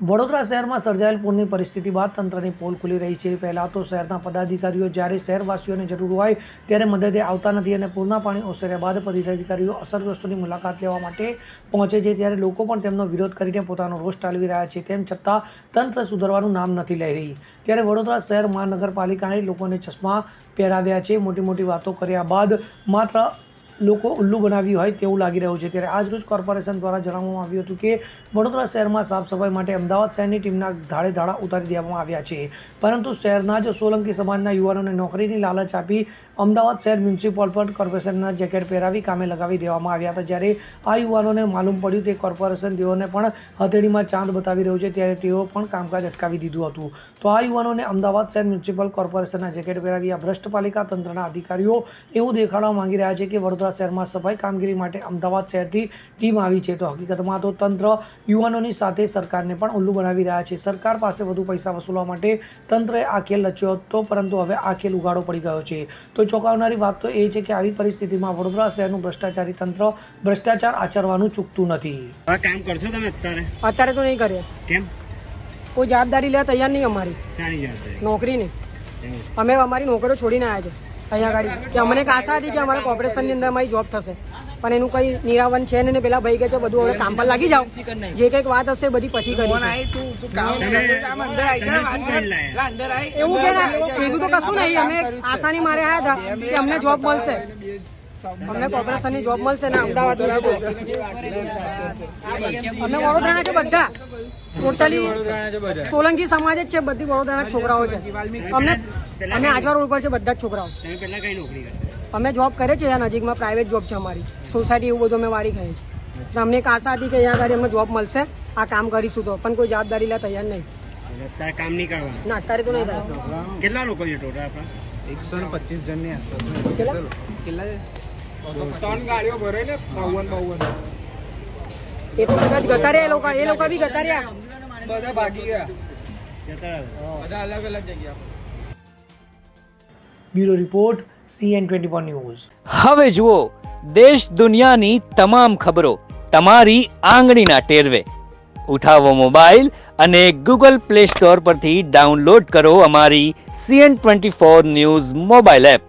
વડોદરા શહેરમાં સર્જાયેલ પૂરની પરિસ્થિતિ બાદ તંત્રની પોલ ખુલી રહી છે. પહેલાં તો શહેરના પદાધિકારીઓ જ્યારે શહેરવાસીઓને જરૂર હોય ત્યારે મદદે આવતા નથી અને પૂરના પાણી ઓસર્યા બાદ પદાધિકારીઓ અસરગ્રસ્તોની મુલાકાત લેવા માટે પહોંચે છે. ત્યારે લોકો પણ તેમનો વિરોધ કરીને પોતાનો રોષ ટાળવી રહ્યા છે. તેમ છતાં તંત્ર સુધરવાનું નામ નથી લઈ રહી. ત્યારે વડોદરા શહેર મહાનગરપાલિકાએ લોકોને ચશ્મા પહેરાવ્યા છે. મોટી મોટી વાતો કર્યા બાદ માત્ર લોકો ઉલ્લુ બનાવ્યું હોય તેવું લાગી રહ્યું છે. ત્યારે આજરોજ કોર્પોરેશન દ્વારા જણાવવામાં આવ્યું હતું કે, વડોદરા શહેરમાં સાફ સફાઈ માટે અમદાવાદ શહેરની ટીમના ધાડે ધાડા ઉતારી દેવામાં આવ્યા છે. પરંતુ શહેરના જ સોલંકી સમાજના યુવાનોને નોકરીની લાલચ આપી અમદાવાદ શહેર મ્યુનિસિપલ પર કોર્પોરેશનના જેકેટ પહેરાવી કામે લગાવી દેવામાં આવ્યા હતા. જ્યારે આ યુવાનોને માલુમ પડ્યું તે કોર્પોરેશન તેઓને પણ હથેળીમાં ચાંદ બતાવી રહ્યું છે. ત્યારે તેઓ પણ કામકાજ અટકાવી દીધું હતું. તો આ યુવાનોને અમદાવાદ શહેર મ્યુનિસિપલ કોર્પોરેશનના જેકેટ પહેરાવી આ ભ્રષ્ટ પાલિકા તંત્રના અધિકારીઓ એવું દેખાડવા માંગી રહ્યા છે કે વડોદરા શહેરમાં સફાઈ કામગીરી માટે અમદાવાદ શહેરથી ટીમ આવી છે. તો હકીકતમાં તો તંત્ર યુવાનોની સાથે સરકારને પણ ઉલ્લુ બનાવી રહ્યા છે. સરકાર પાસે વધુ પૈસા વસૂલવા માટે તંત્રએ આ ખેલ રચ્યો હતો પરંતુ હવે આ ખેલ ઉગાડો પડી ગયો છે. તો ચોંકાવનારી વાત તો એ છે કે આવી પરિસ્થિતિમાં વડોદરા શહેરનું ભ્રષ્ટાચારી તંત્ર ભ્રષ્ટાચાર આચરવાનું ચૂકતું નથી. કામ કરશો તમે અત્યારે? અત્યારે તો નહીં કરે કેમ? કોઈ જવાબદારી લેવા તૈયાર નહીં અમારી. નોકરી નહીં અમે અમારી નોકરીઓ છોડીને આવ્યા છે. અહીંયા ગાડી. કે અમને એક આશા હતી કે અમારા કોર્પોરેશનની અંદર અમારી જોબ થશે. પણ એનું કઈ નિરાવન છે ને પેલા ભાઈ કે છે બધું હવે કામ પર લાગી જાઓ. જે કંઈક વાત હશે બધી પછી કરી એવું કે એવું તો કશું નહીં. અમે આશાની મારે આવ્યા હતા કે અમને જોબ મળશે. અમને કોર્પોરેશનની જોબ મળશે ને અમદાવાદ અમે વડોદરાના છે બધા. ટોટલી સોલંકી સમાજ જ છે બધી વડોદરાના છોકરાઓ છે. અમને અમે આજવા રોડ પર છે બધા જ છોકરાઓ. અમે જોબ કરે છે અહીંયા નજીકમાં પ્રાઇવેટ જોબ છે અમારી. સોસાયટી એવું બધું અમે વારી ખાઈએ છીએ. તો અમને એક આશા હતી કે અહીંયા આગળ અમને જોબ મળશે. આ કામ કરીશું તો. પણ કોઈ જવાબદારી લે તૈયાર નહીં. અત્યારે કામ નહીં કરવાનું? ના અત્યારે તો નહીં કેટલા લોકો છે ટોટલ આપણા? એકસો ને પચીસ જણની આસપાસ. કેટલા? કેટલા છે? એ તો કદાચ ગતાર્યા એ લોકો એ લોકો બી ગતાર્યા જતા રહો. Bureau report CN twenty news. હવે જુઓ દેશ દુનિયાની તમામ ખબરો તમારી આંગળીના ટેરવે. ઉઠાવો મોબાઈલ અને ગૂગલ પ્લે સ્ટોર પરથી ડાઉનલોડ કરો અમારી CN twenty four news mobile app.